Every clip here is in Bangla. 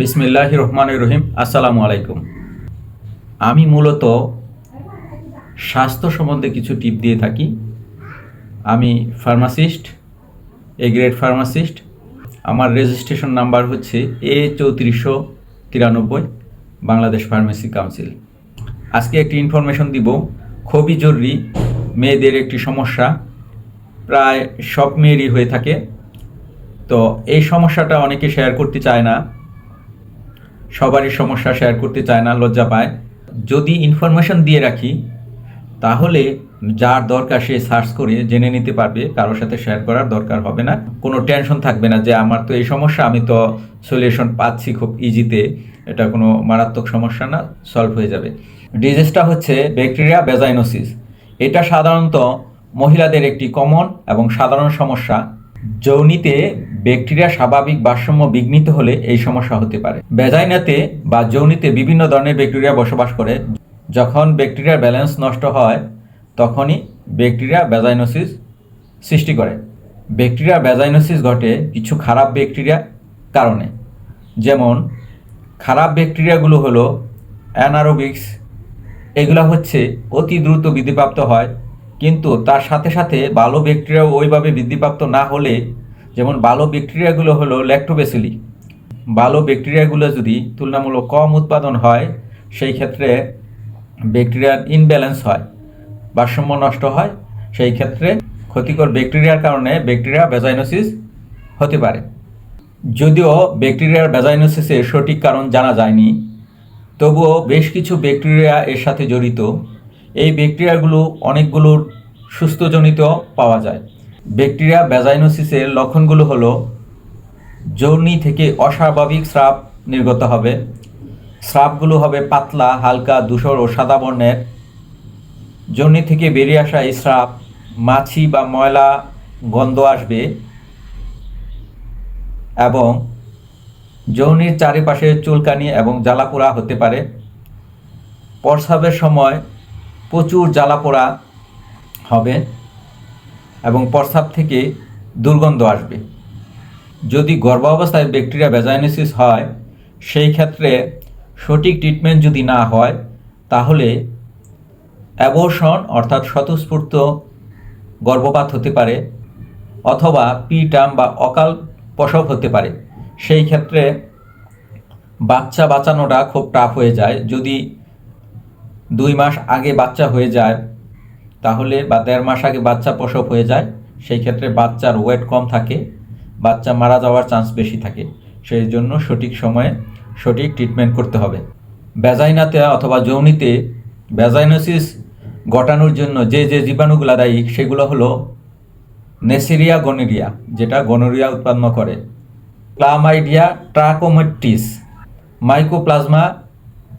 বিসমিল্লাহ রহমান রহিম আসসালামু আলাইকুম আমি মূলত স্বাস্থ্য সম্বন্ধে কিছু টিপ দিয়ে থাকি। আমি ফার্মাসিস্ট, এ গ্রেড ফার্মাসিস্ট। আমার রেজিস্ট্রেশন নাম্বার হচ্ছে এ চৌত্রিশশো তিরানব্বই, বাংলাদেশ ফার্মেসি কাউন্সিল। আজকে একটি ইনফরমেশন দিব। খুবই জরুরি। মেয়েদের একটি সমস্যা। প্রায় সব মেয়েরই হয়ে থাকে। তো এই সমস্যাটা অনেকে শেয়ার করতে চায় না। সবারই সমস্যা শেয়ার করতে চায় না, লজ্জা পায়। যদি ইনফরমেশন দিয়ে রাখি, তাহলে যার দরকার সে সার্চ করে জেনে নিতে পারবে, কারোর সাথে শেয়ার করার দরকার হবে না। কোনো টেনশন থাকবে না যে আমার তো এই সমস্যা, আমি তো সলিউশন পাচ্ছি খুব ইজিতে এটা কোনো মারাত্মক সমস্যা না সলভ হয়ে যাবে। ডিজিজটা হচ্ছে ব্যাকটেরিয়া বেজাইনোসিস এটা সাধারণত মহিলাদের একটি কমন এবং সাধারণ সমস্যা। যৌনিতে ব্যাকটেরিয়া স্বাভাবিক ভারসাম্য বিঘ্নিত হলে এই সমস্যা হতে পারে। ভেজাইনাতে বা যৌনিতে বিভিন্ন ধরনের ব্যাকটেরিয়া বসবাস করে। যখন ব্যাকটেরিয়ার ব্যালেন্স নষ্ট হয়, তখনই ব্যাকটেরিয়া ভেজাইনোসিস সৃষ্টি করে। ব্যাকটেরিয়া ভেজাইনোসিস ঘটে কিছু খারাপ ব্যাকটেরিয়া কারণে। যেমন, খারাপ ব্যাকটেরিয়াগুলো হলো অ্যানারোবিক্স। এগুলো হচ্ছে অতি দ্রুত বৃদ্ধিপ্রাপ্ত হয় কিন্তু তার সাথে সাথে ভালো ব্যাকটেরিয়া ওইভাবে বৃদ্ধিপ্রাপ্ত না হলে, যেমন ভালো ব্যাকটেরিয়াগুলো হলো ল্যাক্টোবেসিলি ভালো ব্যাকটেরিয়াগুলো যদি তুলনামূলক কম উৎপাদন হয়, সেই ক্ষেত্রে ব্যাকটেরিয়ার ইনব্যালেন্স হয়, ভারসাম্য নষ্ট হয়, সেই ক্ষেত্রে ক্ষতিকর ব্যাকটেরিয়ার কারণে ব্যাকটেরিয়া ভেজাইনোসিস হতে পারে। যদিও ব্যাকটেরিয়ার ভেজাইনোসিসের সঠিক কারণ জানা যায়নি, তবুও বেশ কিছু ব্যাকটেরিয়া এর সাথে জড়িত। ব্যাকটেরিয়াগুলো অনেকগুলোর সুস্থজনিত পাওয়া যায়। ব্যাকটেরিয়া ভ্যাজাইনোসিসের লক্ষণগুলো হলো, যৌনি থেকে অস্বাভাবিক স্রাব নির্গত হবে, স্রাবগুলো হবে পাতলা, হালকা, ধূসর ও সাদা বর্ণের। যৌনি থেকে বেরিয়ে আসা এই স্রাব মাছি বা ময়লা গন্ধ আসবে এবং যৌনির চারিপাশে চুলকানি এবং জ্বালাপোড়া হতে পারে। প্রস্রাবের সময় প্রচুর জ্বালাপোড়া হবে এবং প্রস্রাব থেকে দুর্গন্ধ আসবে। যদি গর্ভাবস্থায় ব্যাকটেরিয়া ভেজাইনোসিস হয়, সেই ক্ষেত্রে সঠিক ট্রিটমেন্ট যদি না হয়, তাহলে অ্যাবর্ষণ অর্থাৎ স্বতঃস্ফূর্ত গর্ভপাত হতে পারে অথবা পিটাম বা অকাল প্রসব হতে পারে। সেই ক্ষেত্রে বাচ্চা বাঁচানোটা খুব টাফ হয়ে যায়। যদি দুই মাস আগে বাচ্চা হয়ে যায়, তাহলে বা দেড় মাস আগে বাচ্চা প্রসব হয়ে যায়, সেই ক্ষেত্রে বাচ্চার ওয়েট কম থাকে, বাচ্চা মারা যাওয়ার চান্স বেশি থাকে। সেই জন্য সঠিক সময়ে সঠিক ট্রিটমেন্ট করতে হবে। ভ্যাজাইনাতে অথবা যৌনিতে ভ্যাজাইনোসিস ঘটানোর জন্য যে যে জীবাণুগুলো দায়ী, সেগুলো হলো নেসেরিয়া গনেরিয়া, যেটা গনোরিয়া উৎপন্ন করে। Chlamydia trachomatis mycoplasma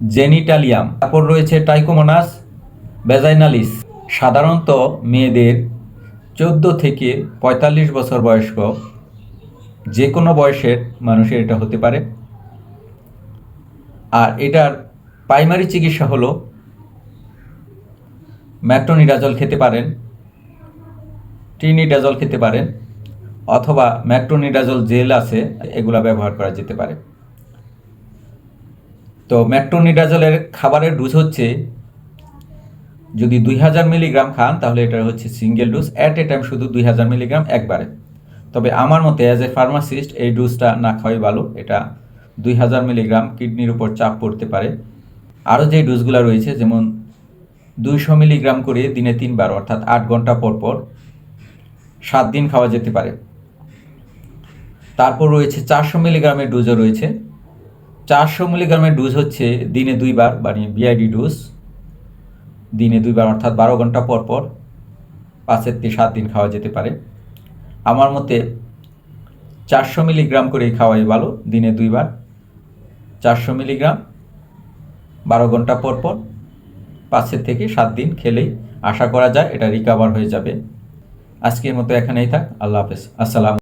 genitalium. তারপর রয়েছে টাইকোমোনাস ভেজাইনালিস। সাধারণত মেয়েদের চোদ্দ থেকে পঁয়তাল্লিশ বছর বয়স্ক যে কোনো বয়সের মানুষের এটা হতে পারে। আর এটার প্রাইমারি চিকিৎসা হলো ম্যাক্টোনিডাজল খেতে পারেন, ট্রিনিডাজল খেতে পারেন, অথবা ম্যাক্টোনিডাজল জেল আছে, এগুলা ব্যবহার করা যেতে পারে। তো ম্যাক্টোনিডাজলের খাবারের ডোজ হচ্ছে, যদি দুই হাজার মিলিগ্রাম খান, তাহলে এটা হচ্ছে single dose at a time শুধু দুই হাজার মিলিগ্রাম একবারে। তবে আমার মতে অ্যাজ এ ফার্মাসিস্ট এই ডোজটা না খাওয়াই ভালো। এটা দুই হাজার মিলিগ্রাম কিডনির উপর চাপ পড়তে পারে। আরও যে ডোজগুলো রয়েছে, যেমন দুইশো মিলিগ্রাম করে দিনে তিনবার, অর্থাৎ আট ঘণ্টা পর পর সাত দিন খাওয়া যেতে পারে। তারপর রয়েছে চারশো মিলিগ্রামের ডোজও রয়েছে। চারশো মিলিগ্রামের ডোজ হচ্ছে দিনে দুইবার মানে বিআইডি ডোজ দিনে দুইবার অর্থাৎ বারো ঘণ্টা পর পর পাঁচের থেকে সাত দিন খাওয়া যেতে পারে। আমার মতে চারশো মিলিগ্রাম করেই খাওয়াই ভালো, দিনে দুইবার। চারশো মিলিগ্রাম বারো ঘণ্টা পর পর পাঁচের থেকে সাত দিন খেলেই আশা করা যায় এটা রিকাভার হয়ে যাবে। আজকের মতো এখানেই থাক, আল্লাহ হাফেজ। আসসালাম